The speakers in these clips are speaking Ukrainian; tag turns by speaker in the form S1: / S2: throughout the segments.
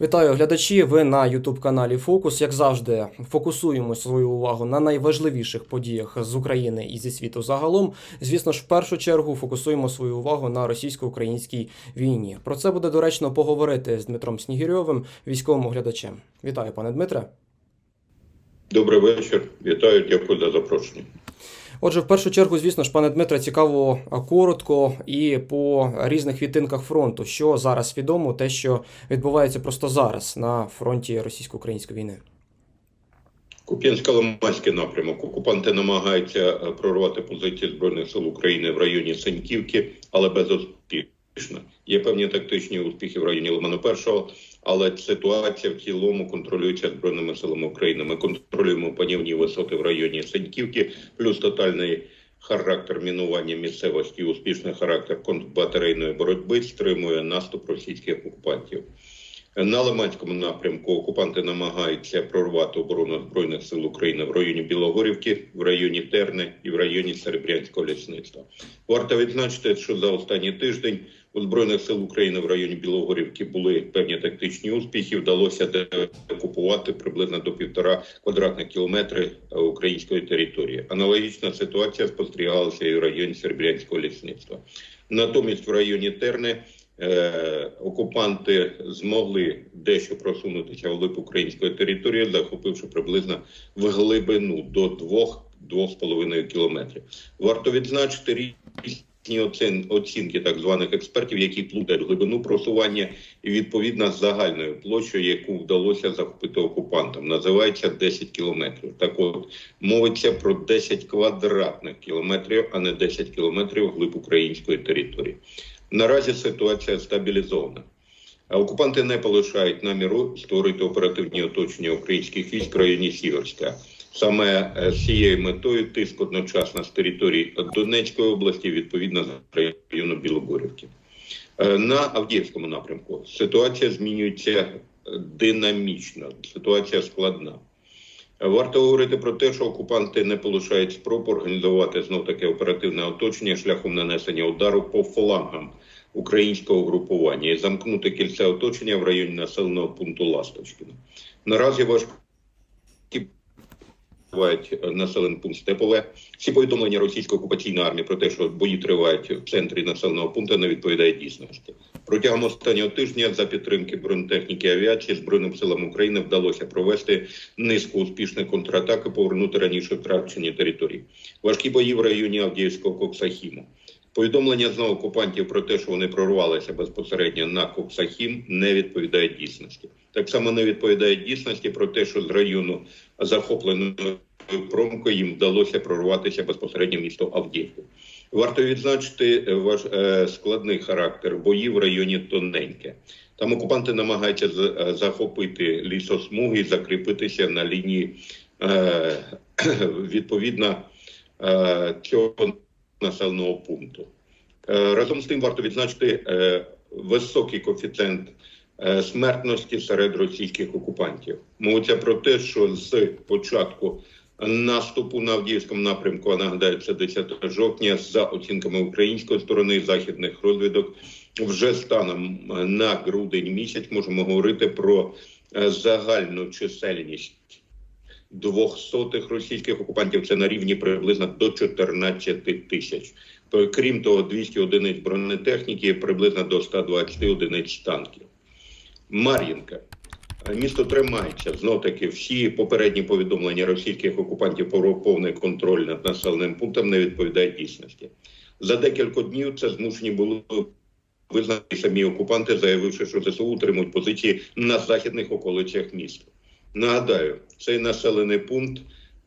S1: Вітаю глядачі. Ви на Ютуб каналі Фокус. Як завжди, фокусуємо свою увагу на найважливіших подіях з України і зі світу загалом. Звісно ж, в першу чергу фокусуємо свою увагу на російсько-українській війні. Про це буде доречно поговорити з Дмитром Снігірьовим, військовим оглядачем. Вітаю, пане Дмитре.
S2: Добрий вечір. Вітаю, дякую за запрошення.
S1: Отже, в першу чергу, звісно ж, пане Дмитре, цікаво коротко і по різних відтинках фронту, що зараз відомо, те, що відбувається просто зараз на фронті російсько-української війни.
S2: купянсько ломанський напрямок. Окупанти намагаються е, прорвати позиції Збройних сил України в районі Сеньківки, але безуспішно. Є певні тактичні успіхи в районі Лиману Першого, але ситуація в цілому контролюється Збройними силами України. Ми контролюємо панівні висоти в районі Сеньківки, плюс тотальний характер мінування місцевості, успішний характер контрбатарейної боротьби стримує наступ російських окупантів. На Лиманському напрямку окупанти намагаються прорвати оборону збройних сил України в районі Білогорівки, в районі Терни і в районі Серебрянського лісництва. Варто відзначити, що за останній тиждень у збройних сил України в районі Білогорівки були певні тактичні успіхи. Вдалося окупувати приблизно до півтора квадратних кілометри е, української території. Аналогічна ситуація спостерігалася і в районі Серебрянського лісництва. Натомість в районі Терни е, окупанти змогли дещо просунутися вглиб української території, захопивши приблизно в глибину до 2-2,5 кілометрів. Варто відзначити оцін, оцінки так званих експертів, які плутають глибину просування і відповідно загальною площею, яку вдалося захопити окупантам, називається 10 кілометрів. Так от мовиться про 10 квадратних кілометрів, а не 10 кілометрів глиб української території. Наразі ситуація стабілізована. Окупанти не полишають наміру створити оперативні оточення українських військ в районі Сіверська. Саме е, з цією метою тиск одночасно з території Донецької області, відповідно з району Білогорівки. Е, На Авдіївському напрямку ситуація змінюється е, динамічно, ситуація складна. Варто говорити про те, що окупанти не полишають спроб організувати знов таке оперативне оточення шляхом нанесення удару по флангам українського групування і замкнути кільце оточення в районі населеного пункту Ласточкіна. Наразі важкі тривають населений пункт Степове. Всі повідомлення російської окупаційної армії про те, що бої тривають в центрі населеного пункту, не відповідають дійсності. Протягом останнього тижня за підтримки бронетехніки авіації збройним силам України вдалося провести низку успішних контратак і повернути раніше втрачені території. Важкі бої в районі Авдіївського Коксахіму. Повідомлення знову окупантів про те, що вони прорвалися безпосередньо на Коксахім, не відповідають дійсності. Так само не відповідають дійсності про те, що з району захопленої промкою їм вдалося прорватися безпосередньо в місто Авдіївку. Варто відзначити е, ваш е, складний характер боїв в районі Тоненьке. Там окупанти намагаються е, захопити лісосмуги закріпитися на лінії е, відповідно е, цього населеного пункту. Е, Разом з тим варто відзначити е, високий коефіцієнт е, смертності серед російських окупантів. Мовиться про те, що з початку наступу на Авдіївському напрямку, а нагадаю, це 10 жовтня, за оцінками української сторони західних розвідок, вже станом на грудень місяць можемо говорити про е, загальну чисельність двохсотих російських окупантів. Це на рівні приблизно до 14 тисяч. Крім того, 200 одиниць бронетехніки, приблизно до 120 одиниць танків. Мар'їнка. Місто тримається. Знов таки всі попередні повідомлення російських окупантів про повний контроль над населеним пунктом не відповідають дійсності. За декілька днів це змушені були визнати самі окупанти, заявивши, що ЗСУ утримують позиції на західних околицях міста. Нагадаю, цей населений пункт,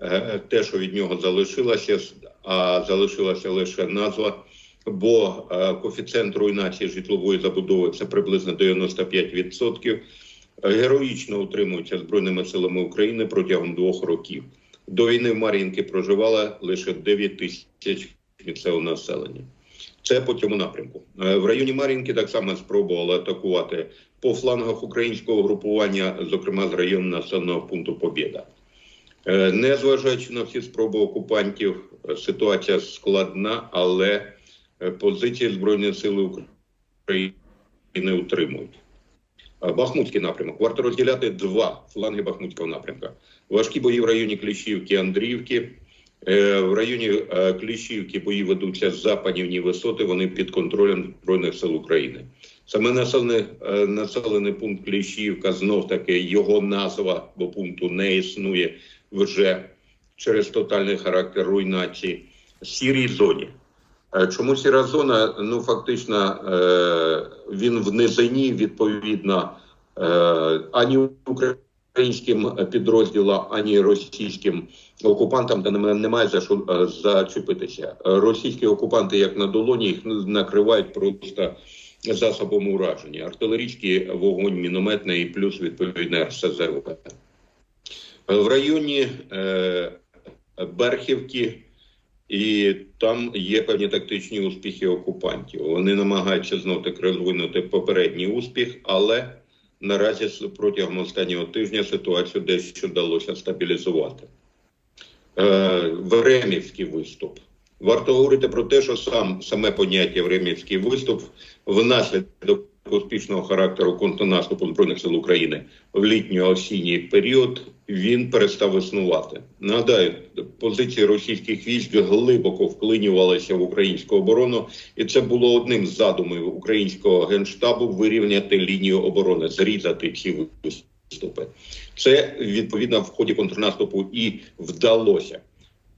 S2: е, те, що від нього залишилося, а залишилася лише назва. Бо е, коефіцієнт руйнації житлової забудови це приблизно 95%. Героїчно утримується збройними силами України протягом двох років. До війни в Мар'їнки проживало лише 9 тисяч місцевого населення. Це по цьому напрямку. Е, В районі Мар'їнки так само спробували атакувати по флангах українського групування, зокрема з району населеного пункту Побєда. Е, Незважаючи на всі спроби окупантів, е, ситуація складна, але позиції Збройних сил України утримують. Е, Бахмутський напрямок. Варто розділяти два фланги Бахмутського напрямка. Важкі бої в районі Кліщівки, Андріївки. Е, В районі е, Кліщівки бої ведуться за панівні висоти. Вони під контролем збройних сил України. Саме населений, населений пункт Кліщівка, знов таки його назва бо пункту не існує вже через тотальний характер руйнації. Сірій зоні. Е, Чому сіра зона? Ну фактично е, він в низині відповідно е, ані українським підрозділам, ані російським окупантам там нема- немає за що зачепитися. Російські окупанти, як на долоні, їх накривають просто засобом ураження. Артилерійський вогонь, мінометний і плюс відповідне РСЗВ. В районі Берхівки і там є певні тактичні успіхи окупантів. Вони намагаються знов таки розвинути попередній успіх, але наразі протягом останнього тижня ситуацію дещо вдалося стабілізувати. Е, Времівський виступ. Варто говорити про те, що сам саме поняття Времівський виступ внаслідок успішного характеру контрнаступу збройних сил України в літньо-осінній період він перестав існувати. Нагадаю, позиції російських військ глибоко вклинювалися в українську оборону, і це було одним з задумів українського генштабу вирівняти лінію оборони, зрізати ці виступи. Це відповідно в ході контрнаступу і вдалося.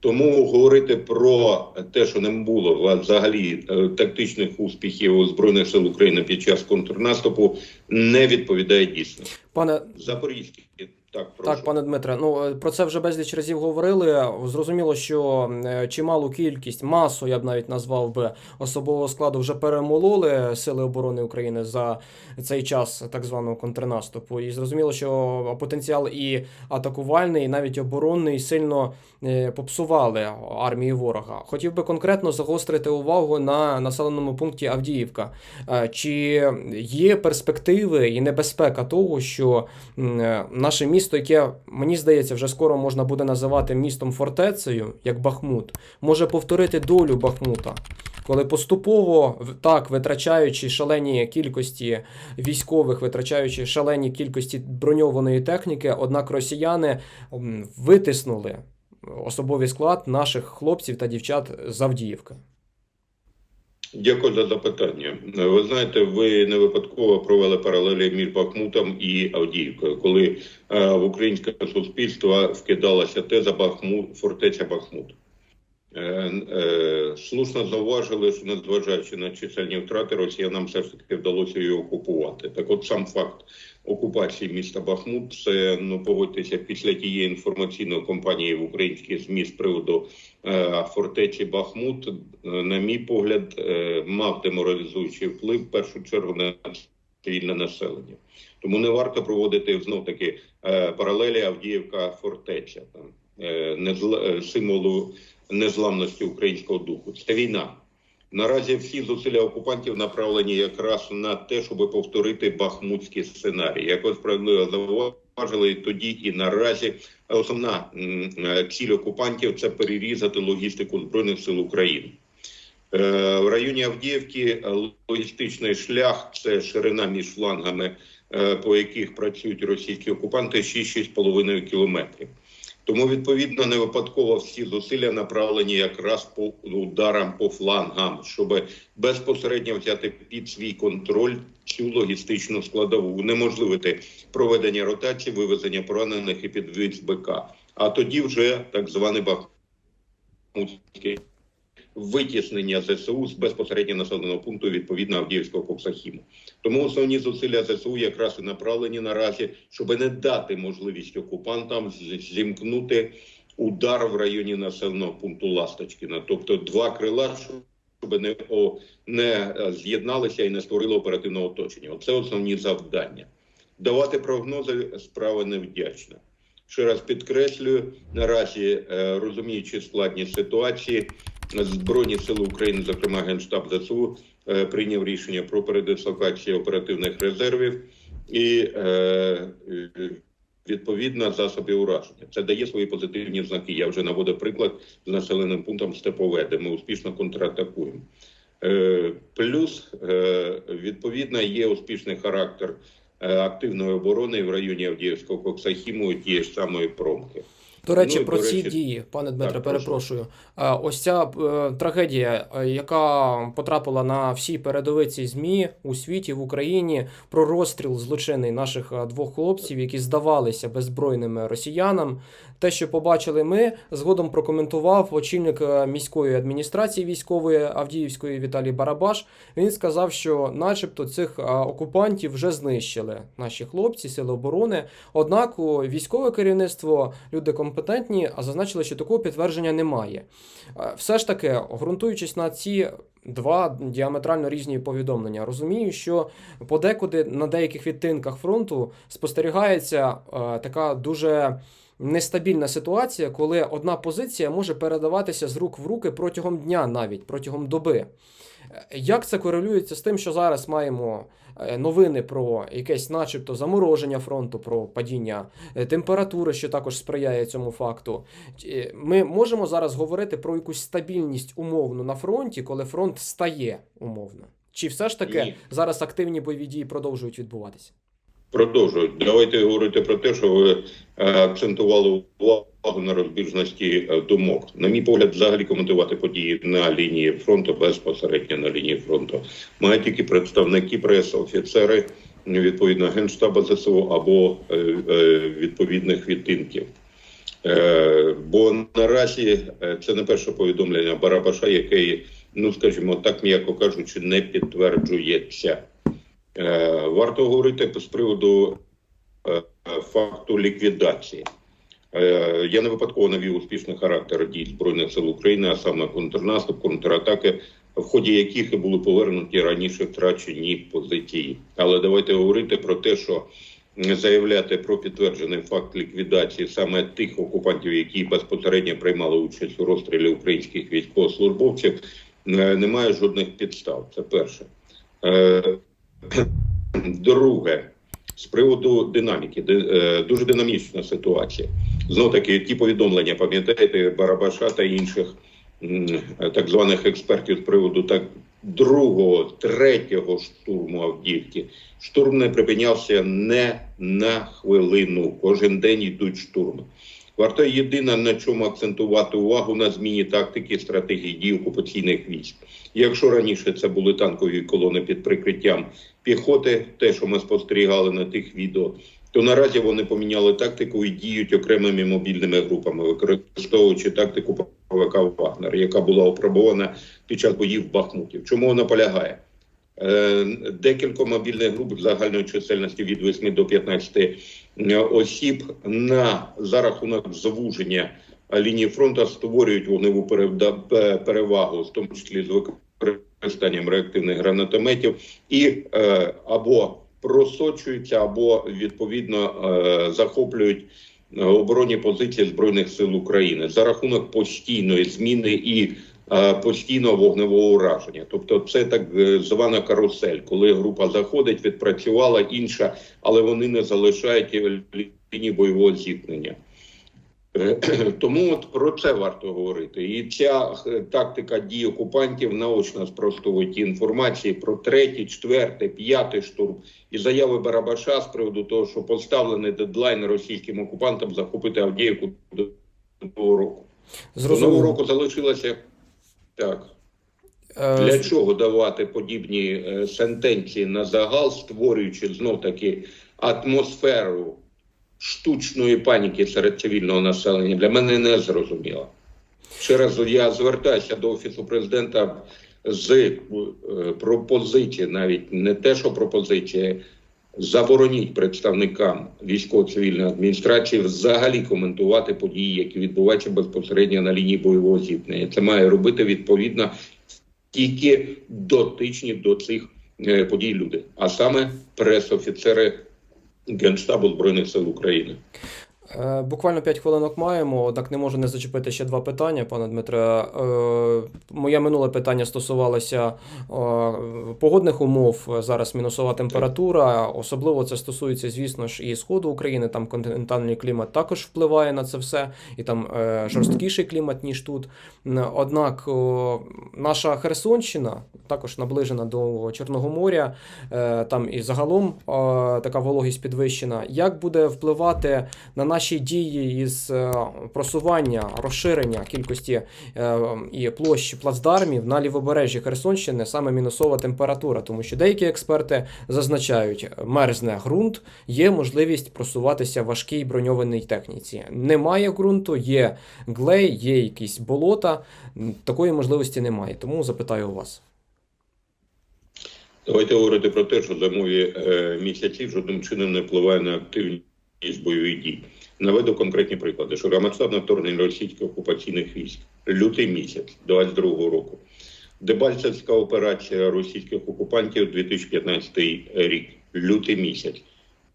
S2: Тому говорити про те, що не було взагалі е, тактичних успіхів збройних сил України під час контрнаступу, не відповідає дійсно,
S1: Пане
S2: Запорізький так прошу.
S1: Так, пане Дмитре, ну е, про це вже безліч разів говорили. Зрозуміло, що е, чималу кількість, масу, я б навіть назвав би особового складу, вже перемололи сили оборони України за цей час так званого контрнаступу. І зрозуміло, що потенціал і атакувальний, і навіть оборонний сильно е, попсували армії ворога. Хотів би конкретно загострити увагу на населеному пункті Авдіївка. Чи є перспективи і небезпека того, що наше місто, яке мені здається, вже скоро можна буде називати містом фортецею, як Бахмут, може повторити долю Бахмута, коли поступово так витрачаючи шалені кількості військових, витрачаючи шалені кількості броньованої техніки, однак росіяни витиснули особовий склад наших хлопців та дівчат з Авдіївки.
S2: Дякую за запитання. Ви знаєте, ви не випадково провели паралелі між Бахмутом і Авдіївкою, коли е, в українське суспільство вкидалася теза Бахмут, фортеця Бахмут. Слушно зауважили, що незважаючи на чисельні втрати, росіянам все ж таки вдалося її окупувати. Так, от сам факт окупації міста Бахмут, це ну погодьтеся після тієї інформаційної кампанії в українській ЗМІ з приводу е, фортеці Бахмут, е, на мій погляд, е, мав деморалізуючий вплив в першу чергу на цивільне населення. Тому не варто проводити знов таки е, паралелі Авдіївка фортеця там символу незламності українського духу. Це війна. Наразі всі зусилля окупантів направлені якраз на те, щоб повторити бахмутський сценарій. Як ви справедливо зауважили, тоді і наразі основна е, ціль окупантів це перерізати логістику збройних сил України. Е, В районі Авдіївки е, логістичний шлях це ширина між флангами, е, по яких працюють російські окупанти, 6-6,5 кілометрів. Тому відповідно не випадково всі зусилля направлені якраз по ударам по флангам, щоб безпосередньо взяти під свій контроль цю логістичну складову, унеможливити проведення ротації, вивезення поранених і підвіз БК. А тоді вже так званий Бахмутський витіснення ЗСУ з безпосередньо населеного пункту відповідно Авдіївського Коксахіму. Тому основні зусилля ЗСУ якраз і направлені наразі, щоб не дати можливість окупантам зімкнути удар в районі населеного пункту Ласточкіна, тобто два крила, щоб не, о, не е, з'єдналися і не створили оперативного оточення. Оце основні завдання. Давати прогнози справа невдячна. Ще раз підкреслюю, наразі е, розуміючи складність ситуації, Збройні сили України, зокрема Генштаб ЗСУ, е, прийняв рішення про передислокацію оперативних резервів і е, е, відповідно засобів ураження. Це дає свої позитивні знаки. Я вже наводив приклад з населеним пунктом Степове, де ми успішно контратакуємо. Плюс, відповідно, є успішний характер активної оборони в районі Авдіївського Коксахіму тієї ж самої промки.
S1: До речі,
S2: Ну,
S1: про
S2: до
S1: ці
S2: речі-
S1: дії, пане Дмитре,
S2: Так,
S1: перепрошую. Прошу. Ось ця е, трагедія, е, яка потрапила на всі передовиці ЗМІ у світі, в Україні, про розстріл злочинний наших е, двох хлопців, які здавалися беззбройними росіянам. Те, що побачили ми, згодом прокоментував очільник е, міської адміністрації військової Авдіївської Віталій Барабаш. Він сказав, що, начебто, цих е, окупантів вже знищили наші хлопці, сили оборони. Однак військове керівництво люди компетентні, а зазначили, що такого підтвердження немає. Е, Все ж таки, ґрунтуючись на ці два діаметрально різні повідомлення, розумію, що подекуди на деяких відтинках фронту спостерігається е, така дуже. Нестабільна ситуація, коли одна позиція може передаватися з рук в руки протягом дня, навіть протягом доби. Е, Як це корелюється з тим, що зараз маємо е, новини про якесь, начебто, замороження фронту, про падіння е, температури, що також сприяє цьому факту? Ми можемо зараз говорити про якусь стабільність умовну на фронті, коли фронт стає умовно? Чи все ж таки
S2: Ні.
S1: зараз активні бойові дії продовжують відбуватися?
S2: Продовжують. Давайте говорити про те, що ви е, акцентували увагу на розбіжності е, думок. На мій погляд, взагалі коментувати події на лінії фронту безпосередньо на лінії фронту мають тільки представники преси, офіцери відповідно генштаба ЗСУ або е, відповідних відтинків. Бо наразі це не перше повідомлення Барабаша, яке, ну скажімо так, м'яко кажучи, не підтверджується. Е, Варто говорити з приводу е, факту ліквідації. Е, Я не випадково навів успішний характер дій Збройних сил України, а саме контрнаступ, контратаки, в ході яких і були повернуті раніше втрачені позиції. Але давайте говорити про те, що заявляти про підтверджений факт ліквідації саме тих окупантів, які безпосередньо приймали участь у розстрілі українських військовослужбовців, немає жодних підстав. Це перше. Друге, з приводу динаміки, Ди- е, дуже динамічна ситуація. Знов таки, ті повідомлення, пам'ятаєте, Барабаша та інших так званих експертів з приводу так другого, третього штурму Авдіївки. Штурм не припинявся не на хвилину. Кожен день йдуть штурми. Варто єдине на чому акцентувати увагу на зміні тактики стратегії дій окупаційних військ. Якщо раніше це були танкові колони під прикриттям піхоти, те, що ми спостерігали на тих відео, то наразі вони поміняли тактику і діють окремими мобільними групами, використовуючи тактику ПВК Вагнер, яка була опробована під час боїв в Бахмуті. Чому вона полягає? Е, Декілька мобільних груп загальної чисельності від 8 до 15 е, осіб на за рахунок звуження лінії фронту створюють вогневу перевагу, в тому числі з використанням реактивних гранатометів, і е, або просочуються, або відповідно е, захоплюють е, оборонні позиції збройних сил України. За рахунок постійної зміни і постійного вогневого ураження. Тобто, це так е, звана карусель, коли група заходить, відпрацювала інша, але вони не залишають лінії бойового зіткнення. Е, Тому от про це варто говорити. І ця е, тактика дій окупантів наочно спростовує ті інформації про третій, четвертий, п'ятий штурм і заяви Барабаша з приводу того, що поставлений дедлайн російським окупантам захопити Авдіївку до нового року. До нового року залишилося так.
S1: Е,
S2: Для чого давати подібні е, сентенції на загал, створюючи знов таки атмосферу штучної паніки серед цивільного населення, для мене не зрозуміло. Ще раз я звертаюся до офісу президента з е, пропозиції, навіть не те, що пропозиція, забороніть представникам військово-цивільної адміністрації взагалі коментувати події, які відбуваються безпосередньо на лінії бойового зіткнення. Це має робити відповідно тільки дотичні до цих е, подій люди, а саме прес-офіцери Генштабу Збройних сил України.
S1: Е, Буквально 5 хвилинок маємо, однак не можу не зачепити ще два питання, пане Дмитре. Е, Моє минуле питання стосувалося е, погодних умов. Зараз мінусова температура. Особливо це стосується, звісно ж, і сходу України. Там континентальний клімат також впливає на це все, і там жорсткіший клімат, ніж тут. Однак наша Херсонщина також наближена до Чорного моря. Там і загалом така вологість підвищена. Як буде впливати на наші дії із е, просування, розширення кількості е, і площі плацдармів на лівобережжі Херсонщини саме мінусова температура, тому що деякі експерти зазначають, мерзне ґрунт, є можливість просуватися важкій броньованій техніці. Немає ґрунту, є глей, є якісь болота. Такої можливості немає. Тому запитаю у вас.
S2: Давайте говорити про те, що зимові е, місяці жодним чином не впливає на активність бойових дій. Наведу конкретні приклади. Широкомасштабне вторгнення російських окупаційних військ, лютий місяць 22-го року. Дебальцевська операція російських окупантів 2015 рік, лютий місяць.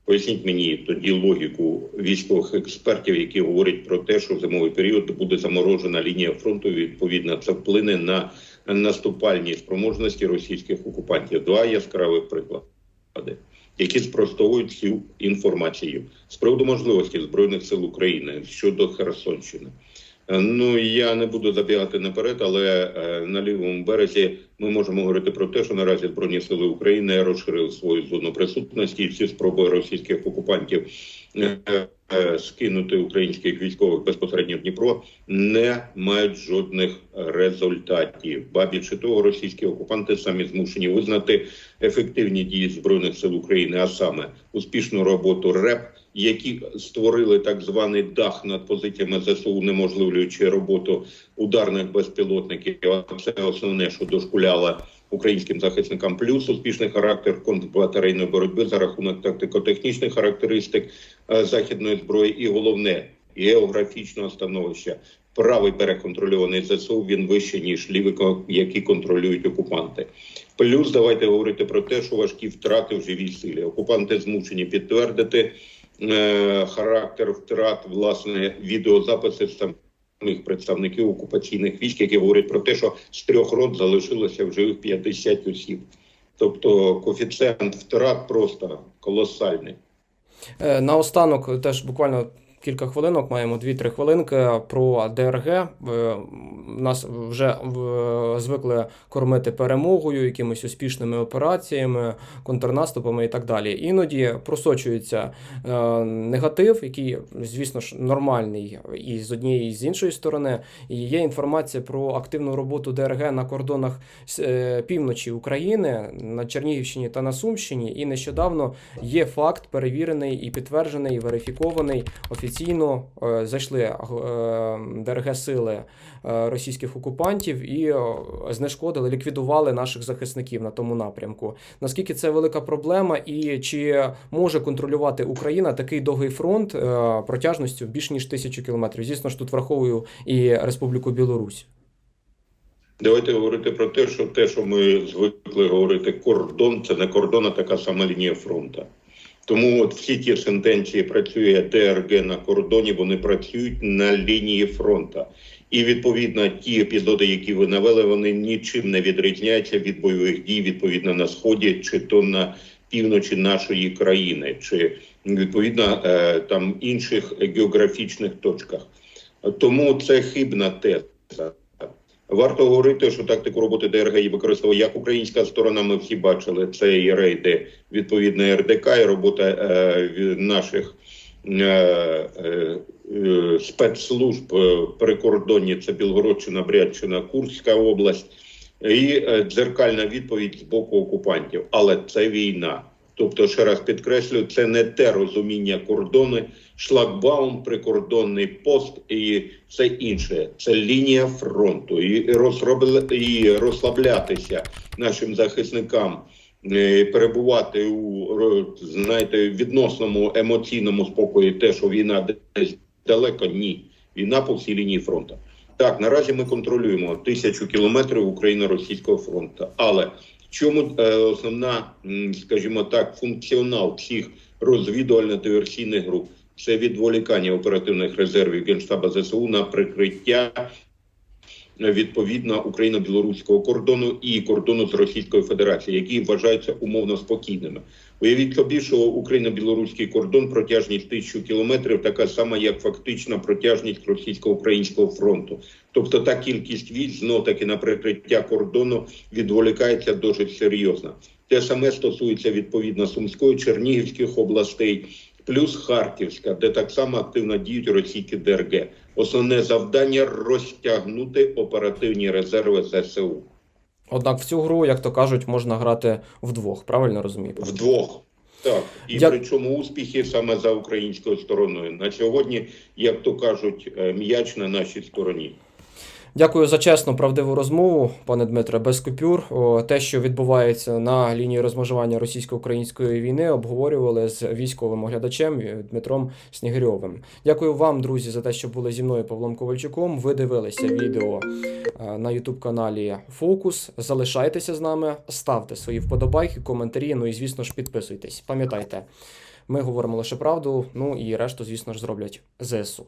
S2: Поясніть мені тоді логіку військових експертів, які говорять про те, що в зимовий період буде заморожена лінія фронту. Відповідно, це вплине на наступальні спроможності російських окупантів. Два яскравих приклади, які спростовують цю інформацію з приводу можливості збройних сил України щодо Херсонщини. Е, Ну я не буду забігати наперед, але е, на лівому березі ми можемо говорити про те, що наразі збройні сили України розширили свою зону присутності. І всі спроби російських окупантів е, е, скинути українських військових безпосередньо в Дніпро не мають жодних результатів. Ба більше того, російські окупанти самі змушені визнати ефективні дії збройних сил України, а саме успішну роботу РЕП, які створили так званий дах над позиціями ЗСУ, унеможливлюючи роботу ударних безпілотників. Це основне, що дошкуляло українським захисникам. Плюс успішний характер контрбатарейної боротьби за рахунок тактико-технічних характеристик е, західної зброї, і головне географічного становища. Правий берег контрольований ЗСУ, він вище ніж лівий, які контролюють окупанти. Плюс давайте говорити про те, що важкі втрати в живій силі. Окупанти змушені підтвердити е, характер втрат власне відеозаписи самих представників окупаційних військ, які говорять про те, що з трьох рот залишилося в живих 50 осіб. Тобто коефіцієнт втрат просто колосальний.
S1: Е, Наостанок теж буквально кілька хвилинок, маємо 2-3 хвилинки про ДРГ. Е, Нас вже е, звикли кормити перемогою, якимись успішними операціями, контрнаступами і так далі. Іноді просочується е, негатив, який, звісно ж, нормальний і з однієї, і з іншої сторони. І є інформація про активну роботу ДРГ на кордонах півночі України, на Чернігівщині та на Сумщині. І нещодавно є факт перевірений і підтверджений, і верифікований. Офіційно е, зайшли е, ДРГ сили е, російських окупантів і знешкодили, ліквідували наших захисників на тому напрямку. Наскільки це велика проблема, і чи може контролювати Україна такий довгий фронт протяжністю більш ніж тисячу кілометрів? Звісно ж, тут враховую і Республіку Білорусь.
S2: Давайте говорити про те, що те, що ми звикли говорити, кордон це не кордон, а така сама лінія фронту. Тому от всі ті сентенції працює ДРГ на кордоні, вони працюють на лінії фронту. І відповідно ті епізоди, які ви навели, вони нічим не відрізняються від бойових дій, відповідно на сході, чи то на півночі нашої країни, чи відповідно е, там інших географічних точках. Тому це хибна теза. Варто говорити, що тактику роботи ДРГ і використовує як українська сторона. Ми всі бачили це і рейди відповідно РДК, і робота е, наших е, е, спецслужб е, прикордонні. Це Білгородщина, Брядщина, Курська область, і е, дзеркальна відповідь з боку окупантів. Але це війна. Тобто, ще раз підкреслю, це не те розуміння кордони, шлагбаум, прикордонний пост і це інше. Це лінія фронту. І, розробля- і розслаблятися нашим захисникам, е, перебувати у знаєте, відносному емоційному спокої, те, що війна десь далеко, ні. Війна по всій лінії фронту. Так, наразі ми контролюємо тисячу кілометрів Україно-російського фронту. Але чому е, основна, скажімо так, функціонал всіх розвідувально-диверсійних груп? це відволікання оперативних резервів Генштаба ЗСУ на прикриття відповідно україно-білоруського кордону і кордону з Російською Федерацією, які вважаються умовно спокійними. Уявіть собі, що україно-білоруський кордон протяжність тисячу кілометрів, така сама, як фактична протяжність російсько-українського фронту. Тобто та кількість військ знов таки на прикриття кордону відволікається досить серйозно. Те саме стосується відповідно Сумської, Чернігівських областей, плюс Харківська, де так само активно діють російські ДРГ. Основне завдання розтягнути оперативні резерви ЗСУ
S1: Однак в цю гру, як то кажуть, можна грати вдвох, правильно розумію?
S2: вдвох. Так, і
S1: Дя-
S2: причому успіхи саме за українською стороною. На сьогодні, як то кажуть, е, м'яч на нашій стороні.
S1: Дякую за чесну, правдиву розмову, пане Дмитре, без купюр. Те, що відбувається на лінії розмежування російсько-української війни, обговорювали з військовим оглядачем Дмитром Снігирьовим. Дякую вам, друзі, за те, що були зі мною Павлом Ковальчуком. Ви дивилися відео е, на Ютуб каналі Фокус. Залишайтеся з нами, ставте свої вподобайки, коментарі. Ну і звісно ж підписуйтесь. Пам'ятайте, ми говоримо лише правду. Ну і решту, звісно ж, зроблять ЗСУ.